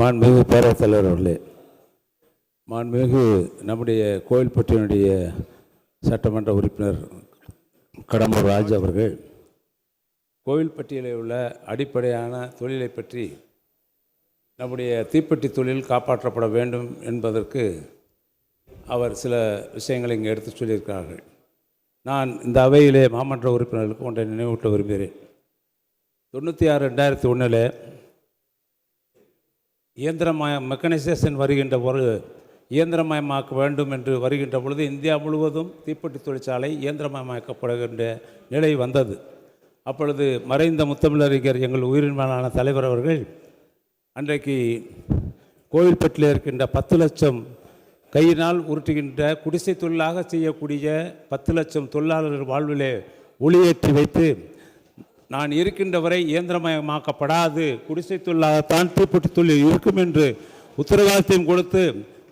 மாண்புமிகு பேரவைத்தலைவர் அவர்களே மாண்புமிகு நம்முடைய கோயில்பட்டியினுடைய சட்டமன்ற உறுப்பினர் கடம்பூர் ராஜ் அவர்கள் கோயில்பட்டியில் உள்ள அடிப்படையான தொழிலை பற்றி நம்முடைய தீப்பெட்டி தொழில் காப்பாற்றப்பட வேண்டும் என்பதற்கு அவர் சில விஷயங்களை இங்கே எடுத்து சொல்லியிருக்கிறார்கள். நான் இந்த அவையிலே மாமன்ற உறுப்பினர்களுக்கு ஒன்றை நினைவூட்ட விரும்புகிறேன். தொண்ணூற்றி ஆறு ரெண்டாயிரத்தி ஒன்றில் இயந்திரமய மெக்கனைசேஷன் வருகின்ற ஒரு இயந்திரமயமாக்க வேண்டும் என்று வருகின்ற பொழுது இந்தியா முழுவதும் தீப்பெட்டி தொழிற்சாலை இயந்திரமயமாக்கப்படுகின்ற நிலை வந்தது. அப்பொழுது மறைந்த முத்தமிழறிஞர் எங்கள் உயிரின்மேலான தலைவர் அவர்கள் அன்றைக்கு கோவில்பட்டில் இருக்கின்ற பத்து லட்சம் கையினால் உருட்டுகின்ற குடிசை தொழிலாக செய்யக்கூடிய பத்து லட்சம் தொழிலாளர் வாழ்விலே ஒளியேற்றி வைத்து நான் இருக்கின்ற வரை இயந்திரமயமாக்கப்படாது குடிசை தொழிலாகத்தான் தீப்பெட்டி தொழில் இருக்கும் என்று உத்தரவாதத்தையும் கொடுத்து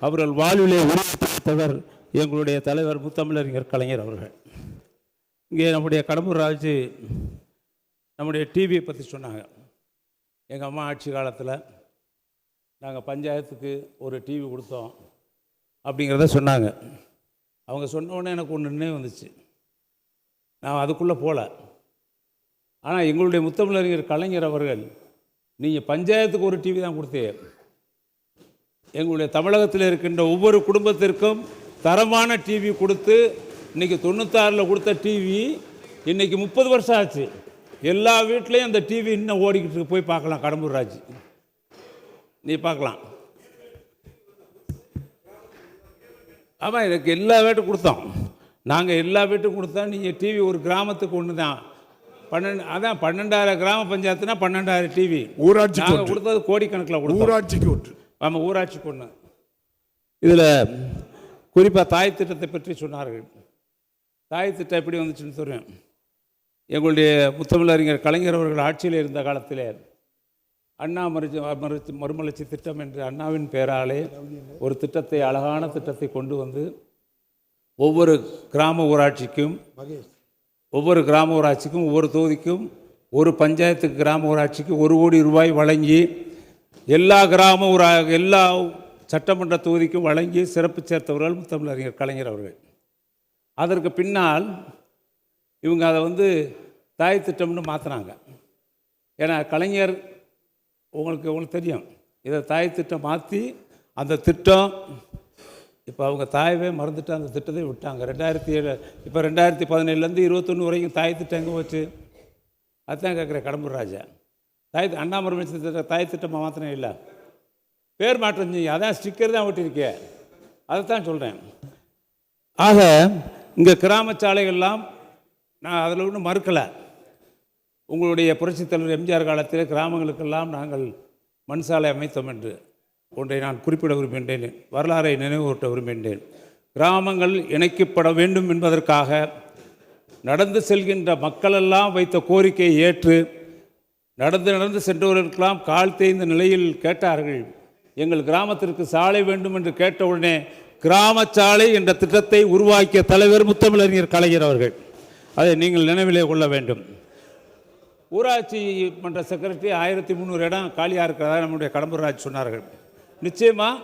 அவர்கள் வாழ்விலே உருவாக்கப்பட்டவர் எங்களுடைய தலைவர் முத்தமிழறிஞர் கலைஞர் அவர்கள். இங்கே நம்முடைய கடம்பூர் ராஜு நம்முடைய டிவியை பற்றி சொன்னாங்க. எங்கள் அம்மா ஆட்சி காலத்தில் நாங்கள் பஞ்சாயத்துக்கு ஒரு டிவி கொடுத்தோம் அப்படிங்கிறத சொன்னாங்க. அவங்க சொன்ன உடனே எனக்கு ஒன்று நினைவு வந்துச்சு. நான் அதுக்குள்ளே போகல ஆனால் எங்களுடைய முத்தமிழறிஞர் கலைஞர் அவர்கள் நீங்கள் பஞ்சாயத்துக்கு ஒரு டிவி தான் கொடுத்தீங்க எங்களுடைய தமிழகத்தில் இருக்கின்ற ஒவ்வொரு குடும்பத்திற்கும் தரமான டிவி கொடுத்து இன்றைக்கி தொண்ணூத்தாறில் கொடுத்த டிவி இன்றைக்கி முப்பது வருஷம் ஆச்சு. எல்லா வீட்லேயும் அந்த டிவி இன்னும் ஓடிக்கிட்டு போய் பார்க்கலாம் கடம்பூர் ராஜ். நீ பார்க்கலாம். ஆமாம் எனக்கு எல்லா வீட்டுக்கும் கொடுத்தோம். நாங்கள் எல்லா வீட்டுக்கும் கொடுத்தோம் நீங்கள் டிவி ஒரு கிராமத்துக்கு ஒன்று தான் பன்னெண்டு அதான் பன்னெண்டாயிரம் கிராம பஞ்சாயத்துனா பன்னெண்டாயிரம் டிவி ஒன்று. கொடுத்தது கோடிக்கணக்கில் கொடுத்தோம். ஊராட்சிக்கு ஒன்று. ஆமாம் ஊராட்சிக்கு ஒன்று இதில் குறிப்பாக தாய் திட்டத்தை பற்றி சொன்னார்கள். தாய் திட்டம் எப்படி வந்துச்சுன்னு சொல்கிறேன் எங்களுடைய முத்தமிழறிஞர் கலைஞர் அவர்கள் ஆட்சியில் இருந்த காலத்தில் அண்ணா மறுச்சி மறுச்சி மறுமலர்ச்சி திட்டம் என்று அண்ணாவின் பெயராலே ஒரு திட்டத்தை அழகான திட்டத்தை கொண்டு வந்து ஒவ்வொரு கிராம ஊராட்சிக்கும் ஒவ்வொரு கிராம ஊராட்சிக்கும் ஒவ்வொரு தொகுதிக்கும் ஒரு பஞ்சாயத்துக்கு கிராம ஊராட்சிக்கு ஒரு கோடி ரூபாய் வழங்கி எல்லா கிராம ஊரா எல்லா சட்டமன்ற தொகுதிக்கும் வழங்கி சிறப்பு சேர்த்தவர்கள் முத்தமிழறிஞர் கலைஞர் அவர்கள். அதற்கு பின்னால் இவங்க அதை வந்து தாய் திட்டம்னு மாற்றினாங்க ஏன்னா கலைஞர் உங்களுக்கு உங்களுக்கு தெரியும். இதை தாய் திட்டம் மாற்றி அந்த திட்டம் இப்போ அவங்க தாயவே மறந்துட்டு அந்த திட்டத்தை விட்டாங்க. ரெண்டாயிரத்தி ஏழு இப்போ ரெண்டாயிரத்தி பதினேழுலேருந்து இருபத்தொன்று வரைக்கும் தாய் திட்டம் எங்கே போச்சு? அதுதான் கேட்குறேன் கடம்பூர் ராஜா. தாய் தி- அண்ணாமலை திட்டம் தாய் திட்டமாக மாத்திரம் இல்லை. பேர் மாற்றம் செஞ்சீங்க அதான் ஸ்டிக்கர் தான் ஒட்டியிருக்கே. அதை தான் சொல்கிறேன் ஆக இங்கே கிராம சாலைகள்லாம் நான் அதில் ஒன்றும் மறுக்கலை. உங்களுடைய புரட்சித் தலைவர் எம்ஜிஆர் காலத்தில் கிராமங்களுக்கெல்லாம் நாங்கள் மண் சாலை அமைத்தோம் என்று. ஒன்றை நான் குறிப்பிட விரும்புகின்றேன் வரலாறை நினைவூட்ட விரும்புகின்றேன். கிராமங்கள் இணைக்கப்பட வேண்டும் என்பதற்காக நடந்து செல்கின்ற மக்களெல்லாம் வைத்த கோரிக்கையை ஏற்று நடந்து நடந்து சென்றவர்களுக்கெல்லாம் கால் தேய்ந்த நிலையில் கேட்டார்கள். எங்கள் கிராமத்திற்கு சாலை வேண்டும் என்று கேட்டவுடனே கிராம சாலை என்ற திட்டத்தை உருவாக்கிய தலைவர் முத்தமிழறிஞர் கலைஞர் அவர்கள். அதை நீங்கள் நினைவிலே கொள்ள வேண்டும். ஊராட்சி மன்ற செக்ரட்டரி ஆயிரத்தி முந்நூறு இடம் காலியாக இருக்கிறதா? நம்முடைய கடம்பூர் ராஜ் சொன்னார்கள். நிச்சயமாக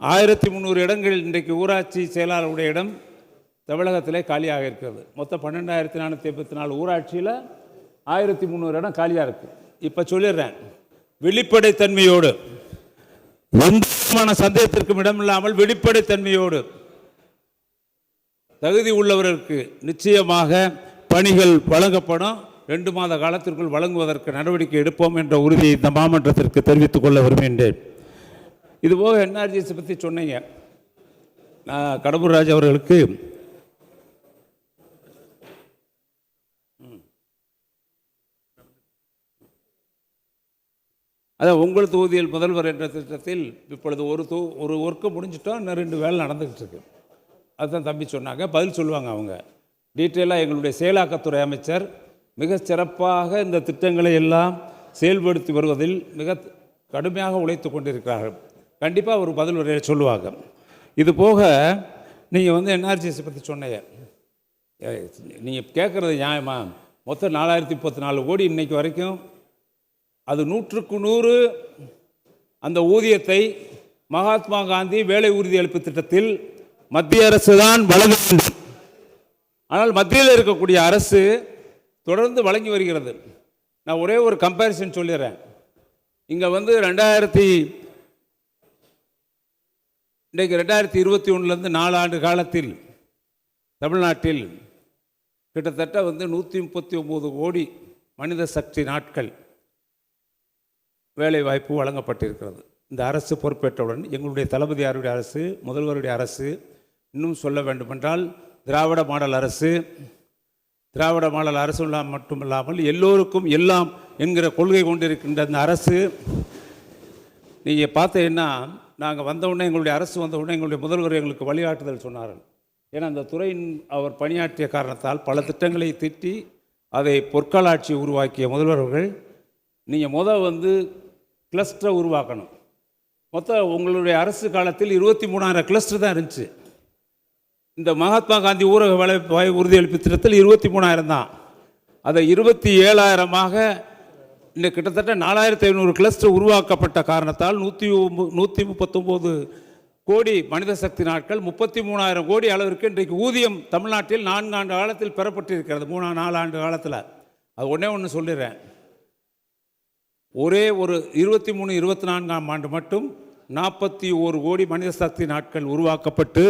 ஆயிரத்தி முந்நூறு இடங்கள் இன்றைக்கு ஊராட்சி செயலாளருடைய இடம் தமிழகத்திலே காலியாக இருக்கிறது. மொத்தம் பன்னெண்டாயிரத்தி நானூற்றி எண்பத்தி நாலு ஊராட்சியில் ஆயிரத்தி முந்நூறு இடம் காலியாக இருக்குது இப்போ சொல்லிடுறேன். வெளிப்படைத்தன்மையோடு எந்த விதமான சந்தேகத்திற்கும் இடமில்லாமல் வெளிப்படைத்தன்மையோடு தகுதி உள்ளவர்களுக்கு நிச்சயமாக பணிகள் வழங்கப்படும். ரெண்டு மாத காலத்திற்குள் வழங்குவதற்கு நடவடிக்கை எடுப்போம் என்ற உறுதியை இந்த மாமன்றத்திற்கு தெரிவித்துக் கொள்ள விரும்புகின்றேன். இதுபோக என்ஆர்ஜிஎஸ் பற்றி சொன்னீங்க. நான் கடம்பூர் ராஜ் அவர்களுக்கு. அதான் உங்கள் தொகுதியில் முதல்வர் என்ற திட்டத்தில் இப்பொழுது ஒரு தொ ஒரு ஒர்க்கு முடிஞ்சிட்டோம் இன்னும் ரெண்டு வேலை நடந்துக்கிட்டு இருக்கு அதுதான் தம்பி சொன்னாங்க. பதில் சொல்லுவாங்க அவங்க. டீட்டெயிலாக எங்களுடைய செயலாக்கத்துறை அமைச்சர் மிக சிறப்பாக இந்த திட்டங்களை எல்லாம் செயல்படுத்தி வருவதில் மிக கடுமையாக உழைத்து கொண்டிருக்கிறார்கள். கண்டிப்பாக ஒரு பதில் உரையை சொல்லுவாங்க. இது போக நீங்கள் வந்து என்ஆர்ஜிஎஸ் பற்றி சொன்னீங்க. நீங்கள் கேட்குறது நியாயமா? மொத்தம் நாலாயிரத்தி முப்பத்தி நாலு கோடி இன்றைக்கு வரைக்கும் அது நூற்றுக்கு நூறு அந்த ஊதியத்தை மகாத்மா காந்தி வேலை உறுதி அளிப்பு திட்டத்தில் மத்திய அரசு தான் வழங்க வேண்டும். ஆனால் மத்தியில் இருக்கக்கூடிய அரசு தொடர்ந்து வழங்கி வருகிறது. நான் ஒரே ஒரு கம்பேரிசன் சொல்லிடுறேன். இங்கே வந்து ரெண்டாயிரத்தி இன்றைக்கு ரெண்டாயிரத்தி இருபத்தி ஒன்றுலேருந்து நாலு ஆண்டு காலத்தில் தமிழ்நாட்டில் கிட்டத்தட்ட வந்து நூற்றி முப்பத்தி ஒம்பது கோடி மனித சக்தி நாட்கள் வேலை வாய்ப்பு வழங்கப்பட்டிருக்கிறது. இந்த அரசு பொறுப்பேற்றவுடன் எங்களுடைய தளபதியாருடைய அரசு முதல்வருடைய அரசு இன்னும் சொல்ல வேண்டுமென்றால் திராவிட மாடல் அரசு திராவிட மாடல் அரசு மட்டுமில்லாமல் எல்லோருக்கும் எல்லாம் என்கிற கொள்கை கொண்டிருக்கின்ற இந்த அரசு நீங்கள் பார்த்தீங்கன்னா நாங்கள் வந்தவுடனே எங்களுடைய அரசு வந்தவுடனே எங்களுடைய முதல்வர் எங்களுக்கு வழிகாட்டுதல் சொன்னார்கள் ஏன்னா அந்த துறையின் அவர் பணியாற்றிய காரணத்தால் பல திட்டங்களை திட்டி அதை பொற்காலாட்சி உருவாக்கிய முதல்வர்கள் நீங்கள் முத வந்து கிளஸ்டரை உருவாக்கணும். மொத்தம் உங்களுடைய அரசு காலத்தில் இருபத்தி மூணாயிரம் கிளஸ்டர் தான் இருந்துச்சு. இந்த மகாத்மா காந்தி ஊரக வேலை உறுதியளிப்பு திட்டத்தில் இருபத்தி மூணாயிரம் தான். அதை இருபத்தி ஏழாயிரமாக இந்த கிட்டத்தட்ட நாலாயிரத்தி ஐநூறு கிளஸ்டர் உருவாக்கப்பட்ட காரணத்தால் நூற்றி நூற்றி முப்பத்தொம்போது கோடி மனித சக்தி நாட்கள் முப்பத்தி மூணாயிரம் கோடி அளவிற்கு இன்றைக்கு ஊதியம் தமிழ்நாட்டில் நான்கு ஆண்டு காலத்தில் பெறப்பட்டிருக்கிறது. மூணா நாலு ஆண்டு காலத்தில். அது ஒன்றே ஒன்று சொல்லிடுறேன். ஒரே ஒரு இருபத்தி மூணு இருபத்தி நான்காம் ஆண்டு மட்டும் நாற்பத்தி ஓரு கோடி மனித சக்தி நாட்கள் உருவாக்கப்பட்டு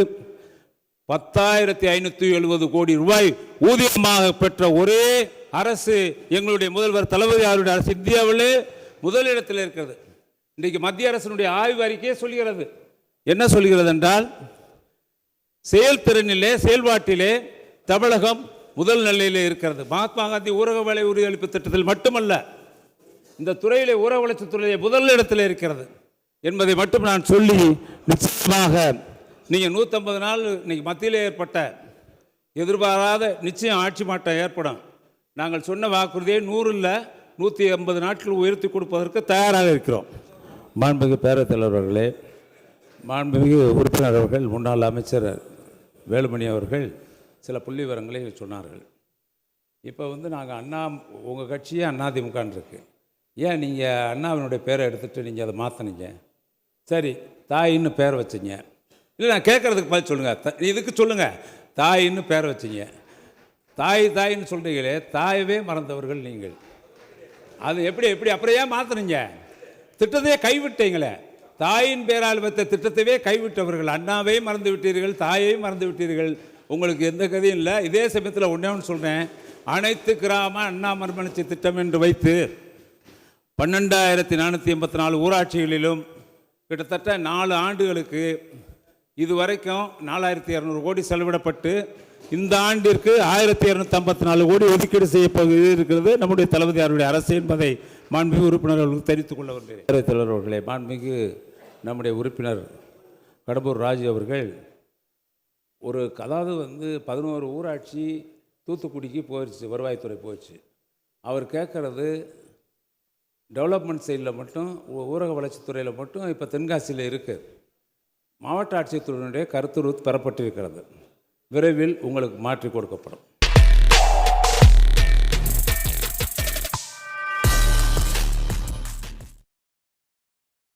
பத்தாயிரத்தி ஐநூற்றி எழுபது கோடி ரூபாய் ஊதியமாக பெற்ற ஒரே அரசு எங்களுடைய முதல்வர் தளபதி அவருடைய அரசு இந்தியாவிலே முதலிடத்தில் இருக்கிறது. இன்றைக்கு மத்திய அரசினுடைய ஆய்வு அறிக்கையே சொல்கிறது. என்ன சொல்கிறது என்றால் செயல்திறனிலே செயல்பாட்டிலே தமிழகம் முதல் நிலையிலே இருக்கிறது. மகாத்மா காந்தி ஊரக வேலை உறுதியளிப்பு திட்டத்தில் மட்டுமல்ல இந்த துறையிலே ஊரக வளர்ச்சித்துறையிலே முதல் இடத்தில் இருக்கிறது என்பதை மட்டும் நான் சொல்லி நிச்சயமாக நீங்கள் நூற்றம்பது நாள் இன்றைக்கி மத்தியில் ஏற்பட்ட எதிர்பாராத நிச்சயம் ஆட்சி மாற்றம் ஏற்படும். நாங்கள் சொன்ன வாக்குறுதியை நூறில் நூற்றி ஐம்பது நாட்கள் உயர்த்தி கொடுப்பதற்கு தயாராக இருக்கிறோம். மாண்புமிகு பேரத்தலைவர் அவர்களே மாண்புமிகு உறுப்பினர் அவர்கள் முன்னாள் அமைச்சர் வேலுமணி அவர்கள் சில புள்ளி விவரங்களை சொன்னார்கள். இப்போ வந்து நாங்கள் அண்ணா உங்கள் கட்சியே அண்ணாதிமுகான் இருக்கு. ஏன் நீங்கள் அண்ணாவினுடைய பேரை எடுத்துகிட்டு நீங்கள் அதை மாற்றினீங்க சரி தாயின்னு பேர் வச்சீங்க. இல்லை நான் கேட்குறதுக்கு பதில் சொல்லுங்கள் இதுக்கு சொல்லுங்கள் தாயின்னு பேர் வச்சீங்க. தாய் தாயின்னு சொல்கிறீங்களே தாயவே மறந்தவர்கள் நீங்கள். அது எப்படி எப்படி அப்புறம் ஏன் மாற்றுனீங்க திட்டத்தையே கைவிட்டீங்களே. தாயின் பேரால் வைத்த திட்டத்தையே கைவிட்டவர்கள். அண்ணாவே மறந்து விட்டீர்கள் தாயையும் மறந்து விட்டீர்கள். உங்களுக்கு எந்த கதையும் இல்லை. இதே சமயத்தில் ஒன்றே ஒன்று சொல்கிறேன் அனைத்து கிராம அண்ணா மர்மணிச்சி திட்டம் என்று வைத்து பன்னெண்டாயிரத்தி நானூற்றி எண்பத்தி நாலு ஊராட்சிகளிலும் கிட்டத்தட்ட நாலு ஆண்டுகளுக்கு இதுவரைக்கும் நாலாயிரத்தி இரநூறு கோடி செலவிடப்பட்டு இந்த ஆண்டிற்கு ஆயிரத்தி இரநூத்தி ஐம்பத்தி நாலு கோடி ஒதுக்கீடு செய்யப்பகுதி இருக்கிறது. நம்முடைய தளபதியாருடைய அரசு என்பதை மாண்புமிகு உறுப்பினர்களுக்கு தெரிவித்துக் கொள்ள வருகிறேன் தலைவர் அவர்களே மாண்புமிகு நம்முடைய உறுப்பினர் கடம்பூர் ராஜு அவர்கள் ஒரு அதாவது வந்து பதினோரு ஊராட்சி தூத்துக்குடிக்கு போயிடுச்சு வருவாய்த்துறை போயிடுச்சு. அவர் கேட்குறது டெவலப்மெண்ட் சைடில் மட்டும் ஊரக வளர்ச்சித்துறையில் மட்டும் இப்போ தென்காசியில் இருக்குது மாவட்ட ஆட்சியத்துடனுடைய கருத்துரு பெறப்பட்டிருக்கிறது. விரைவில் உங்களுக்கு மாற்றி கொடுக்கப்படும்.